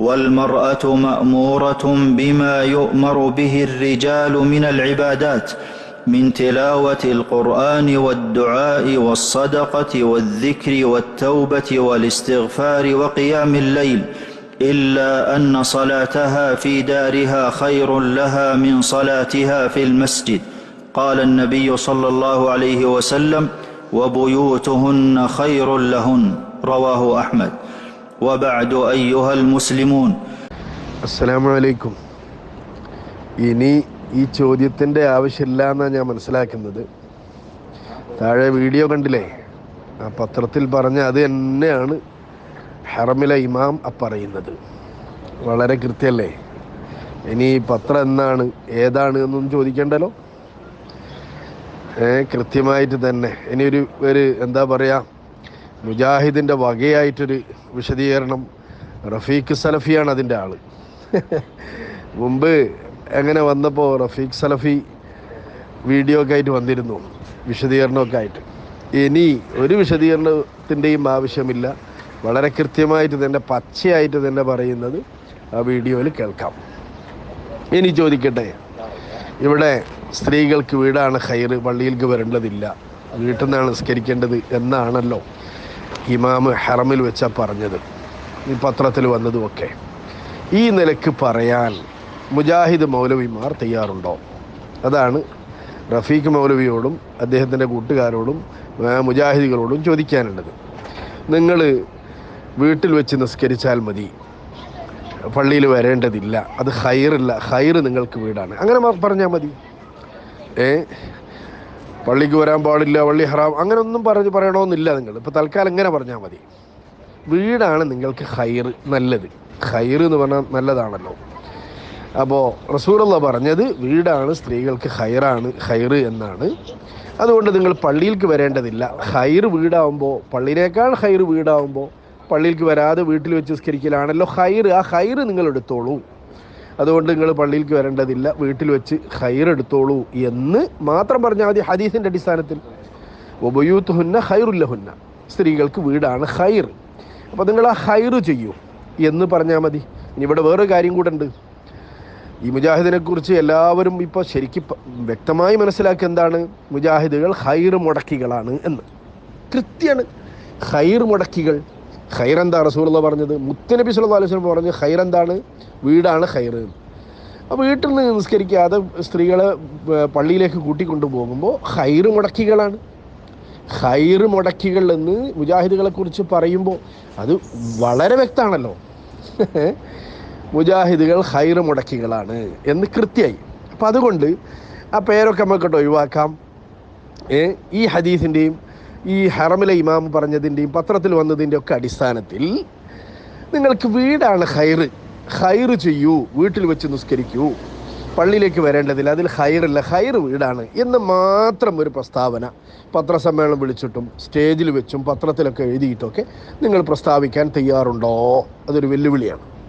والمرأة مأمورة بما يؤمر به الرجال من العبادات من تلاوة القرآن والدعاء والصدقة والذكر والتوبة والاستغفار وقيام الليل إلا أن صلاتها في دارها خير لها من صلاتها في المسجد. قال النبي صلى الله عليه وسلم وبيوتهن خير لهن رواه أحمد. وبعد ايها المسلمون അസ്സലാമു അലൈക്കും ഇനി ഈ ചോദ്യത്തിൻ്റെ ആവശ്യമില്ല എന്നാണ് ഞാൻ മനസ്സിലാക്കുന്നത് താഴെ വീഡിയോ കണ്ടില്ലേ ആ പത്രത്തിൽ പറഞ്ഞ അത് തന്നെയാണ് ഹറമിലെ ഇമാം ആ പറയുന്നത് വളരെ കൃത്യമല്ലേ ഇനി ഈ പത്രം എന്നാണ് ഏതാണ് എന്നൊന്നും ചോദിക്കണ്ടല്ലോ ഏ കൃത്യമായിട്ട് തന്നെ ഇനി ഒരു ഒരു എന്താ പറയുക മുജാഹിദിന്റെ വകയായിട്ടൊരു വിശദീകരണം റഫീഖ് സലഫിയാണ് അതിന്റെ ആൾ മുമ്പ് എങ്ങനെ വന്നപ്പോൾ റഫീഖ് സലഫി വീഡിയോ ഒക്കെ ആയിട്ട് വന്നിരുന്നു വിശദീകരണമൊക്കെ ആയിട്ട്. ഇനി ഒരു വിശദീകരണത്തിന്റെയും ആവശ്യമില്ല. വളരെ കൃത്യമായിട്ട് തന്നെ പച്ചയായിട്ട് തന്നെ പറയുന്നത് ആ വീഡിയോയിൽ കേൾക്കാം. ഇനി ചോദിക്കട്ടെ ഇവിടെ സ്ത്രീകൾക്ക് വീടാണ് ഹൈറ് പള്ളിയിലേക്ക് വരേണ്ടതില്ല വീട്ടിൽ നിന്നാണ് നിസ്കരിക്കേണ്ടത് എന്നാണല്ലോ. ഇമാമ് ഹറമിൽ വെച്ചാൽ പറഞ്ഞത്. ഈ പത്രത്തിൽ വന്നതുമൊക്കെ. ഈ നിലയ്ക്ക് പറയാൻ മുജാഹിദ് മൗലവിമാർ തയ്യാറുണ്ടോ? അതാണ് റഫീഖ് മൗലവിയോടും അദ്ദേഹത്തിന്റെ കൂട്ടുകാരോടും മുജാഹിദികളോടും ചോദിക്കാനുള്ളത്. നിങ്ങൾ വീട്ടിൽ വെച്ച് നിസ്കരിച്ചാൽ മതി. പള്ളിയിൽ വരേണ്ടതില്ല. അത് ഹൈറില്ല ഹൈറ് നിങ്ങൾക്ക് വീടാണ്. അങ്ങനെ പറഞ്ഞാൽ മതി. ഏ? പള്ളിക്ക് വരാൻ പാടില്ല പള്ളി ഹറാം അങ്ങനെ ഒന്നും പറഞ്ഞ് പറയണമെന്നില്ല നിങ്ങൾ. ഇപ്പോൾ തൽക്കാലം ഇങ്ങനെ പറഞ്ഞാൽ മതി. വീടാണ് നിങ്ങൾക്ക് ഹൈർ നല്ലത്. ഹൈർ എന്ന് പറഞ്ഞാൽ നല്ലതാണല്ലോ. അപ്പോൾ റസൂലുള്ള പറഞ്ഞത് വീടാണ് സ്ത്രീകൾക്ക് ഹൈറാണ് ഹൈർ എന്നാണ്. അതുകൊണ്ട് നിങ്ങൾ പള്ളിയിലേക്ക് വരേണ്ടതില്ല. ഹൈർ വീടാവുമ്പോൾ പള്ളിയിലേക്കാൾ ഹൈർ വീടാവുമ്പോൾ പള്ളിയിലേക്ക് വരാതെ വീട്ടിൽ വെച്ച് നിസ്കരിക്കലാണല്ലോ ഹൈർ ആ ഹൈർ നിങ്ങൾ എടുത്തോളൂ. അതുകൊണ്ട് നിങ്ങൾ പള്ളിയിലേക്ക് വരേണ്ടതില്ല. വീട്ടിൽ വെച്ച് ഹൈർ എടുത്തോളൂ എന്ന് മാത്രം പറഞ്ഞാൽ മതി ഹദീസിന്റെ അടിസ്ഥാനത്തിൽ. ഉപയൂത്തുഹുന്ന ഹൈറുല്ലഹുന്ന സ്ത്രീകൾക്ക് വീടാണ് ഹൈർ അപ്പോൾ നിങ്ങൾ ആ ഹൈറ് ചെയ്യൂ എന്ന് പറഞ്ഞാൽ മതി. ഇനി ഇവിടെ വേറൊരു കാര്യം കൂടെ ഉണ്ട് ഈ മുജാഹിദിനെക്കുറിച്ച് എല്ലാവരും ഇപ്പോൾ ശരിക്കും വ്യക്തമായി മനസ്സിലാക്കി എന്താണ്? മുജാഹിദുകൾ ഹൈർ മുടക്കികളാണ് എന്ന്. കൃത്യമാണ് ഹൈർ മുടക്കികൾ ഹൈർ എന്താ റസൂലുള്ള പറഞ്ഞത്? മുത്തനബി സല്ലല്ലാഹു അലൈഹി വസല്ലം പറഞ്ഞ് ഹൈർ എന്താണ് വീടാണ് ഹൈറ് അപ്പോൾ വീട്ടിൽ നിന്ന് നിസ്കരിക്കാതെ സ്ത്രീകളെ പള്ളിയിലേക്ക് കൂട്ടിക്കൊണ്ടു പോകുമ്പോൾ ഹൈറ് മുടക്കികളാണ്. ഹൈറ് മുടക്കികൾ എന്ന് മുജാഹിദുകളെ കുറിച്ച് പറയുമ്പോൾ അത് വളരെ വ്യക്തമാണല്ലോ. മുജാഹിദുകൾ ഹൈറ് മുടക്കികളാണ് എന്ന് കൃത്യമായി. അപ്പം അതുകൊണ്ട് ആ പേരൊക്കെ നമുക്കിട്ട് ഒഴിവാക്കാം. ഈ ഹദീസിന്റെയും ഈ ഹറമിലെ ഇമാമ് പറഞ്ഞതിന്റെയും പത്രത്തിൽ വന്നതിന്റെ ഒക്കെ അടിസ്ഥാനത്തിൽ നിങ്ങൾക്ക് വീടാണ് ഹൈറ് ഹൈറ് ചെയ്യൂ വീട്ടിൽ വെച്ച് നിസ്കരിക്കൂ. പള്ളിയിലേക്ക് വരേണ്ടതില്ല അതിൽ ഹൈറില്ല ഹൈർ വീടാണ് എന്ന് മാത്രം ഒരു പ്രസ്താവന. പത്രസമ്മേളനം വിളിച്ചിട്ടും സ്റ്റേജിൽ വെച്ചും പത്രത്തിലൊക്കെ എഴുതിയിട്ടൊക്കെ നിങ്ങൾ പ്രസ്താവിക്കാൻ തയ്യാറുണ്ടോ? അതൊരു വെല്ലുവിളിയാണ്.